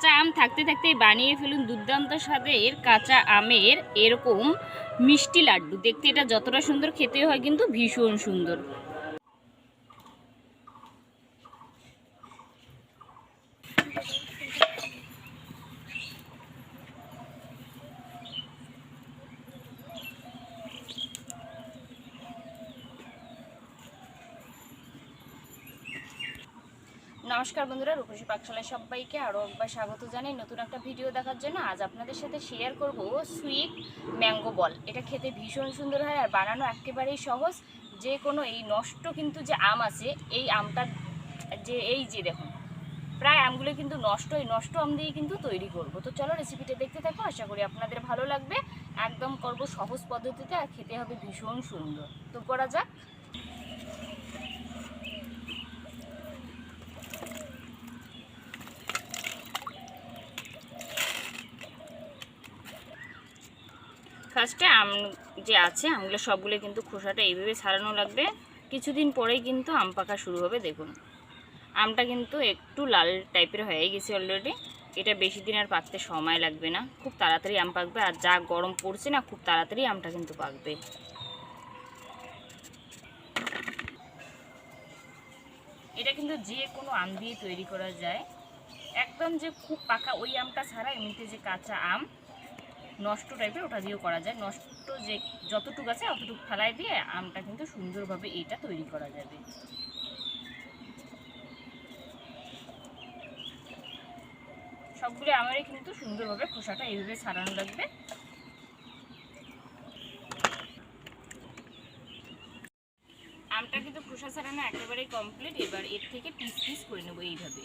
কাঁচা আম থাকতে থাকতেই বানিয়ে ফেলুন দুর্দান্ত স্বাদের কাঁচা আমের এরকম মিষ্টি লাড্ডু। দেখতে এটা যতটা সুন্দর খেতে হয় কিন্তু ভীষণ সুন্দর। নমস্কার বন্ধুরা, রূপসী পাকশালায় সবাইকে আরও একবার স্বাগত জানাই নতুন একটা ভিডিও দেখার জন্য। আজ আপনাদের সাথে শেয়ার করব সুইট ম্যাঙ্গো বল এটা খেতে ভীষণ সুন্দর হয় আর বানানো একেবারেই সহজ। যে কোনো এই নষ্ট কিন্তু যে আম আছে, এই আমটা যে এই যে দেখুন, প্রায় আমগুলো কিন্তু নষ্ট, এই নষ্ট আম দিয়ে কিন্তু তৈরি করব। তো চলো রেসিপিটা দেখতে থাকো, আশা করি আপনাদের ভালো লাগবে। একদম করব সহজ পদ্ধতিতে আর খেতে হবে ভীষণ সুন্দর। তো করা যাক। ফার্স্টে আম যে আছে, আমগুলো সবগুলো কিন্তু খোসাটা এইভাবে ছাড়ানো লাগবে। কিছুদিন পরেই কিন্তু আম পাকা শুরু হবে, দেখুন। আমটা কিন্তু একটু লাল টাইপের হয়ে গেছে অলরেডি এটা বেশি দিন আর পাকতে সময় লাগবে না। খুব তাড়াতাড়ি আম পাকবে, আর যা গরম পড়ছে না, খুব তাড়াতাড়ি আমটা কিন্তু পাকবে। এটা কিন্তু যে কোনো আম দিয়ে তৈরি করা যায়। একদম যে খুব পাকা ওই আমটা ছাড়া এমনিতে যে কাঁচা আম নষ্ট টাইপের ওটা দিয়েও করা যায়। নষ্ট যে যতটুকু আছে অতটুকু ফেলাই দিয়ে আমটা কিন্তু সুন্দরভাবে এটা তৈরি করা যাবে। সবগুলো আমারই কিন্তু সুন্দরভাবে খোসাটা এইভাবে ছাড়ানো লাগবে। আমটা কিন্তু খোসা ছাড়ানো একেবারেই কমপ্লিট এবার এর থেকে পিস পিস করে নেব এইভাবে।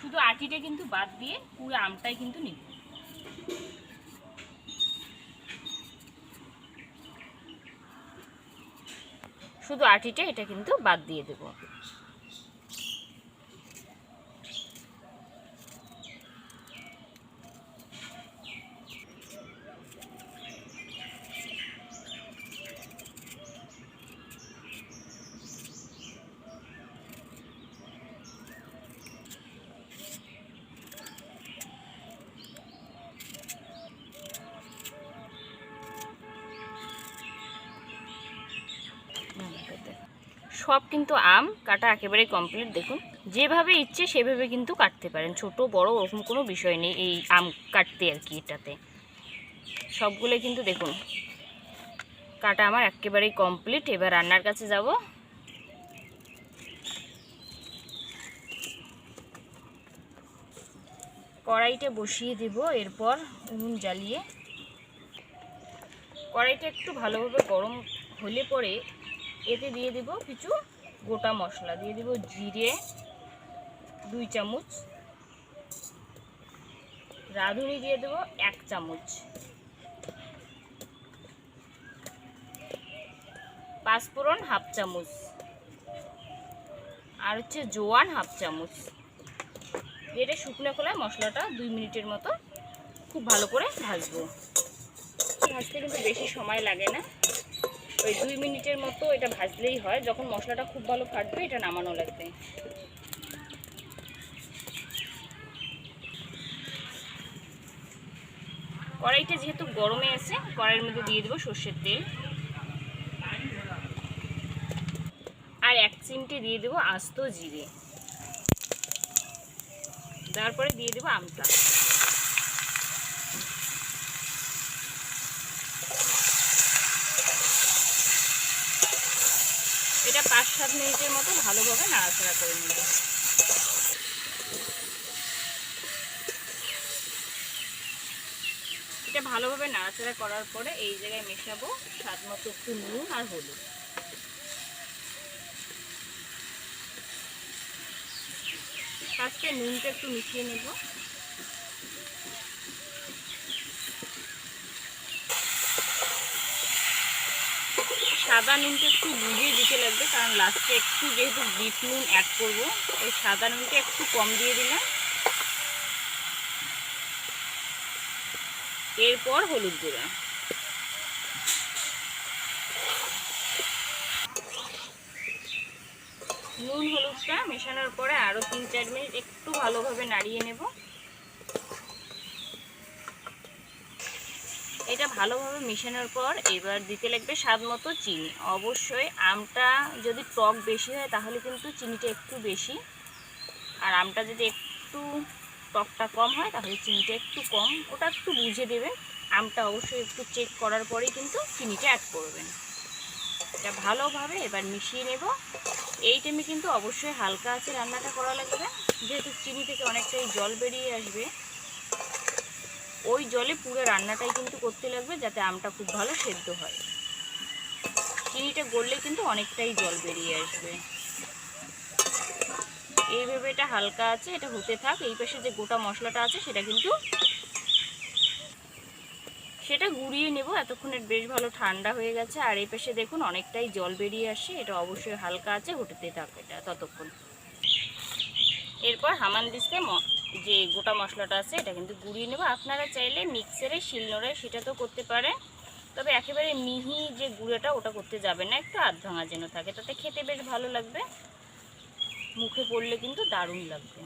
শুধু আটিটা কিন্তু বাদ দিয়ে পুরো আমটাই কিন্তু নিব। শুধু আটিটা এটা কিন্তু বাদ দিয়ে দেব। সব কিন্তু আম, কাটা একেবারে কমপ্লিট দেখুন, যেভাবে ইচ্ছে সেভাবে কিন্তু কাটতে পারেন। ছোট, বড়, ওরকম কোনো বিষয় নেই এই আম কাটতে আর কি এটাতে। সবগুলো কিন্তু দেখুন, কাটা আমার একেবারেই কমপ্লিট এবার রান্নার কাছে যাব। কড়াইটা বসিয়ে দেব, এরপর উনুন জ্বালিয়ে। কড়াইটা একটু ভালোভাবে গরম হলে পরে এতে দিয়ে দেব কিছু গোটা মশলা। দিয়ে দেব জিরে, দুই চামচ। রাঁধুনি দিয়ে দেব এক চামচ। পাঁচফোড়ন হাফ চামচ। আর হচ্ছে জোয়ান হাফ চামচ। এটা শুকনো খোলায় মশলাটা দুই মিনিটের মতো খুব ভালো করে ভাজবো। ভাজতে কিন্তু বেশি সময় লাগে না। ওই দুই মিনিটের মতো এটা ভাজলেই হয়। যখন মশলাটা খুব ভালো ফাটবে, এটা নামানো লাগবে। কড়াইটা যেহেতু গরমে আছে, কড়াইয়ের মধ্যে দিয়ে দেবো সর্ষের তেল। আর এক চিমটে দিয়ে দেবো আস্ত জিরে। তারপরে দিয়ে দেবো আমটা এটা পাঁচ সাত মিনিটের মতো ভালোভাবে নাড়াচাড়া করে নেব। এটা ভালোভাবে নাড়াচাড়া করার পরে এই জায়গায় মেশাবো স্বাদ মতো নুন আর হলুদ। ফার্স্টে নুনটা একটু মিশিয়ে নেব। সাদা নুনটা একটু বুঝিয়ে দিতে কারণ লাস্টে একটু যেহেতু বিট নুন অ্যাড করব ওই সাদা নুনটা একটু কম দিয়ে দিলাম। এরপর হলুদ গুঁড়া। নুন হলুদটা মেশানোর পরে আরও তিন চার মিনিট একটু ভালোভাবে নাড়িয়ে নেব। এটা ভালোভাবে মেশানোর পর এবার দিতে লাগবে স্বাদ মতো চিনি। অবশ্যই আমটা যদি টক বেশি হয় তাহলে কিন্তু চিনিটা একটু বেশি। আর আমটা যদি একটু টকটা কম হয় তাহলে চিনিটা একটু কম। ওটা একটু বুঝে দেবেন আমটা অবশ্যই একটু চেক করার পরেই কিন্তু চিনিটা অ্যাড করবেন। এটা ভালোভাবে এবার মিশিয়ে নেব। এই টাইমে কিন্তু অবশ্যই হালকা আছে রান্নাটা করা লাগবে। যেহেতু চিনি থেকে অনেকটাই জল বেরিয়ে আসবে ওই জলে পুরো রান্নাটাই কিন্তু করতে লাগবে যাতে আমটা খুব ভালো সেদ্ধ হয়। চিনিটা গড়লে কিন্তু অনেকটাই জল বেরিয়ে আসবে। এইভাবে এটা হালকা আছে, এটা হতে থাক। এই পাশে যে গোটা মশলাটা আছে, সেটা কিন্তু সেটা গুঁড়িয়ে নেব। এতক্ষণের বেশ ভালো ঠান্ডা হয়ে গেছে। আর এই পাশে দেখুন, অনেকটাই জল বেরিয়ে আসে এটা অবশ্যই হালকা আছে হতে থাক এটা ততক্ষণ। এরপর হামান দিস্তে যে গোটা মশলাটা আছে, এটা কিন্তু গুঁড়িয়ে নেব। আপনারা চাইলে মিক্সারে শিলনোড়ে সেটা তো করতে পারে তবে একেবারে মিহি যে গুঁড়োটা, ওটা করতে যাবে না। একটু আধ ভাঙা যেন থাকে। তাতে খেতে বেশ ভালো লাগবে। মুখে পড়লে কিন্তু দারুণ লাগবে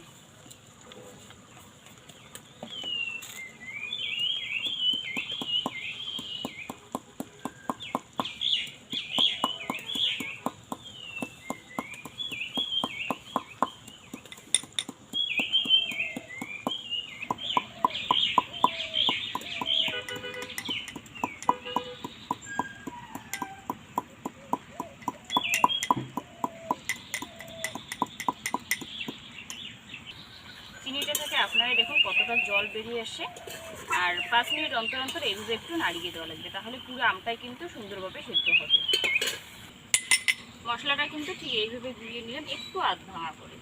চিনিটা থেকে আপনারা দেখুন কতটা জল বেরিয়ে আসে। আর পাঁচ মিনিট অন্তর অন্তর এইভাবে একটু নাড়িয়ে দেওয়া লাগবে, তাহলে পুরো আমটাই কিন্তু সুন্দরভাবে সেদ্ধ হবে। মশলাটা কিন্তু ঠিক এইভাবে গুলিয়ে নিলাম, একটু আধ ভাঙা করে।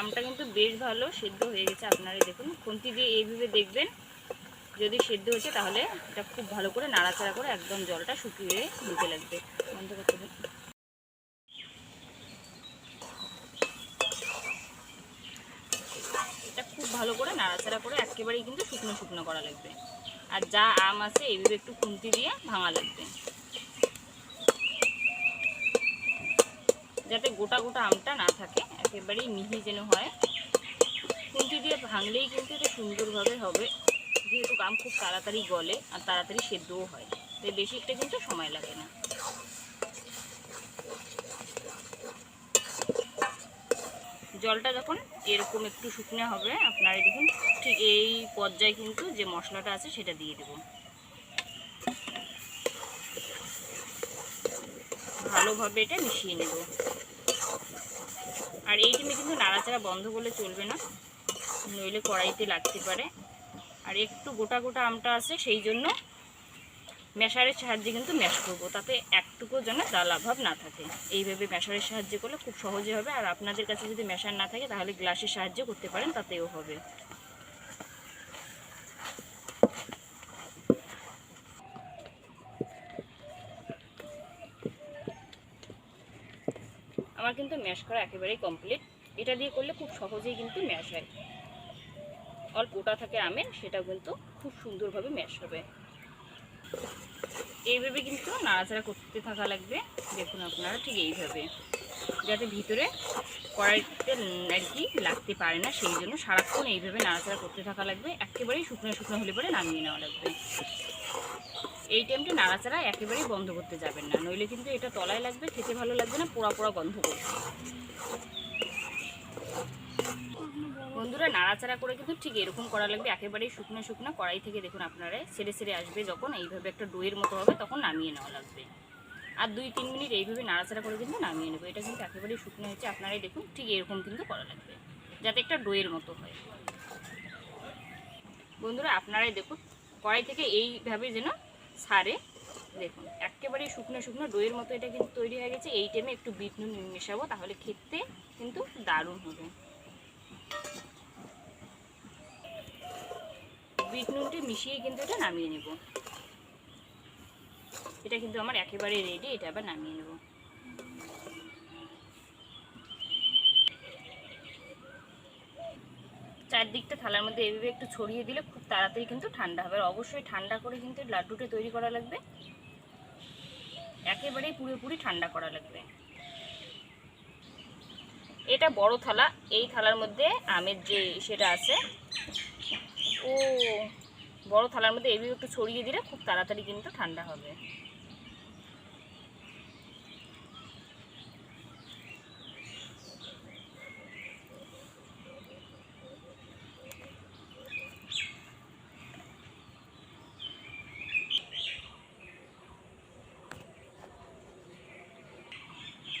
আমটা কিন্তু বেশ ভালো সেদ্ধ হয়ে গেছে, আপনারা দেখুন, খুন্তি দিয়ে এইভাবে দেখবেন। যদি সেদ্ধ হচ্ছে তাহলে এটা খুব ভালো করে নাড়াচাড়া করে একদম জলটা শুকিয়ে নিতে লাগবে। বন্ধ করতে হবে এটা খুব ভালো করে নাড়াচাড়া করে একেবারেই কিন্তু শুকনো শুকনো করা লাগবে। আর যা আম আছে এইভাবে একটু খুন্তি দিয়ে ভাঙা লাগবে। যাতে গোটা গোটা আমটা না থাকে, একেবারেই মিহি যেন হয়। খুন্তি দিয়ে ভাঙলেই কিন্তু এটা সুন্দরভাবে হবে। যেহেতু আম খুব তাড়াতাড়ি গলে আর তাড়াতাড়ি সেদ্ধও হয়, তাই বেশি একটা কিন্তু সময় লাগে না। জলটা যখন এরকম একটু শুকনো হবে, আপনারা দেখুন ঠিক এই পর্যায়ে কিন্তু যে মশলাটা আছে সেটা দিয়ে দেব। ভালোভাবে এটা মিশিয়ে নেব। আর এই টাইমে কিন্তু নাড়াচাড়া বন্ধ করলে চলবে না, নইলে কড়াইতে লাগতে পারে। আর একটু গোটা গোটা আমটা আছে, সেই জন্য ম্যাশারের সাহায্যে কিন্তু ম্যাশ করব, তাতে একটুকু যেন ডালা ভাব না থাকে। এইভাবে ম্যাশারের সাহায্যে করলে খুব সহজে হবে, আর আপনাদের কাছে যদি ম্যাশার না থাকে তাহলে গ্লাসের সাহায্যে করতে পারেন, তাতেও হবে। আমার কিন্তু ম্যাশ করা একেবারেই কমপ্লিট। এটা দিয়ে করলে খুব সহজেই কিন্তু ম্যাশ হয়। অল্প ওটা থাকে আমের সেটা কিন্তু খুব সুন্দরভাবে ম্যাশ হবে। এইভাবে কিন্তু নাড়াচাড়া করতে থাকা লাগবে। দেখুন আপনারা ঠিক এইভাবে। যাতে ভিতরে কড়াইতে আর কি লাগতে পারে না, সেই জন্য সারাক্ষণ এইভাবে নাড়াচাড়া করতে থাকা লাগবে। একেবারেই শুকনো শুকনো হলে পরে নামিয়ে নেওয়া লাগবে। এই টাইমটা নাড়াচাড়া একেবারেই বন্ধ করতে যাবেন না। নইলে কিন্তু এটা তলায় লাগবে, খেতে ভালো লাগবে না, পোড়া পোড়া গন্ধ করবে। বন্ধুরা নাড়াচাড়া করে কিন্তু ঠিক এরকম করা লাগবে। একেবারেই শুকনো শুকনো কড়াই থেকে দেখুন আপনারা সেরে সেরে আসবে যখন। এইভাবে একটা ডোয়ের মতো হবে তখন নামিয়ে নেওয়া লাগবে। আর দুই, তিন মিনিট এইভাবে নাড়াচাড়া করে কিন্তু নামিয়ে নেব। এটা কিন্তু একেবারেই শুকনো হয়েছে, আপনারাই দেখুন ঠিক এরকম কিন্তু করা লাগবে, যাতে একটা ডোয়ের মতো হয়। বন্ধুরা, আপনারাই দেখুন কড়াই থেকে এইভাবে যেন সারে। দেখুন, একেবারেই শুকনো শুকনো ডোয়ের মতো এটা কিন্তু তৈরি হয়ে গেছে। এই টাইমে একটু বিট নুন মেশাবো, তাহলে খেতে কিন্তু দারুণ হবে। বিট নুনটি মিশিয়ে কিন্তু এটা নামিয়ে নেব। এটা কিন্তু আমার একেবারে রেডি এটা আবার নামিয়ে নেব। চারদিকটা থালার মধ্যে এভাবে একটু ছড়িয়ে দিলে খুব তাড়াতাড়ি কিন্তু ঠান্ডা হবে। আর অবশ্যই ঠান্ডা করে কিন্তু লাড্ডুটা তৈরি করা লাগবে। একেবারেই পুরোপুরি ঠান্ডা করা লাগবে। এটা বড় থালা, এই থালার মধ্যে আমের যে সেটা আছে ও, বড় থালার মধ্যে এইভাবে একটু ছড়িয়ে দিলে খুব তাড়াতাড়ি কিন্তু ঠান্ডা হবে।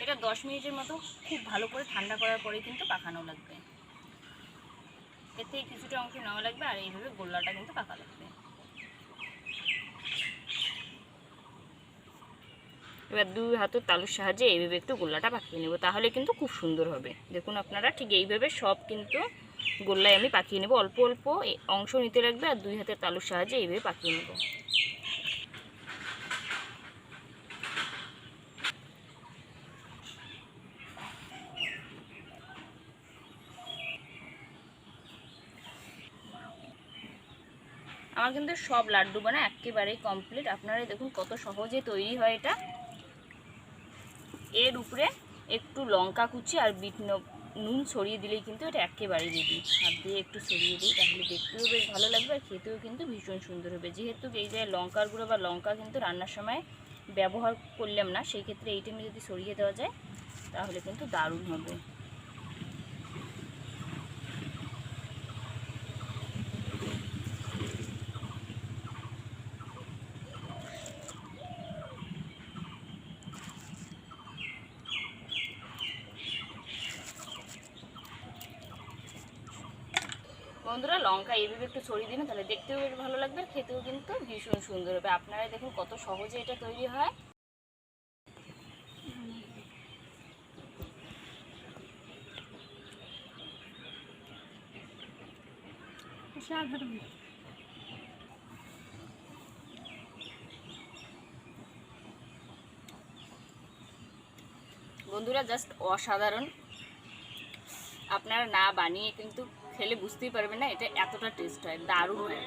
এটা দশ মিনিটের মতো খুব ভালো করে ঠান্ডা করার পরে কিন্তু পাকানো লাগবে। থেকে কিছুটা অংশ নেওয়া লাগবে আর এইভাবে গোল্লাটা কিন্তু পাকা লাগবে। এবার দুই হাতের তালুর সাহায্যে এইভাবে একটু গোল্লাটা পাকিয়ে নেব, তাহলে কিন্তু খুব সুন্দর হবে। দেখুন আপনারা ঠিক এইভাবে সব কিন্তু গোল্লায় আমি পাকিয়ে নেব, অল্প অল্প অংশ নিতে লাগবে আর দুই হাতের তালুর সাহায্যে এইভাবে পাকিয়ে নেব। আমার কিন্তু সব লাড্ডু বানা একেবারেই কমপ্লিট আপনারা দেখুন কত সহজে তৈরি হয় এটা। এর উপরে একটু লঙ্কা কুচি আর বিট নুন ছড়িয়ে দিলেই কিন্তু এটা একেবারেই রেডি হাত দিয়ে একটু ছড়িয়ে দিই, তাহলে দেখতেও বেশ ভালো লাগবে আর খেতেও কিন্তু ভীষণ সুন্দর হবে। যেহেতু এই যে লঙ্কার গুঁড়ো বা লঙ্কা কিন্তু রান্নার সময় ব্যবহার করলাম না, সেই ক্ষেত্রে এই টাইমে যদি ছড়িয়ে দেওয়া যায়, তাহলে কিন্তু দারুণ হবে। বন্ধুরা, লঙ্কা এইভাবে একটু ছড়িয়ে দিন, তাহলে দেখতেও বেশ ভালো লাগবে আর খেতেও কিন্তু ভীষণ সুন্দর হবে। আপনারা দেখুন কত সহজে এটা তৈরি হয়। বন্ধুরা, জাস্ট অসাধারণ। আপনারা না বানিয়ে কিন্তু খেলে বুঝতেই পারবেন না এটা এতটা টেস্ট হয় দারুণ হয়।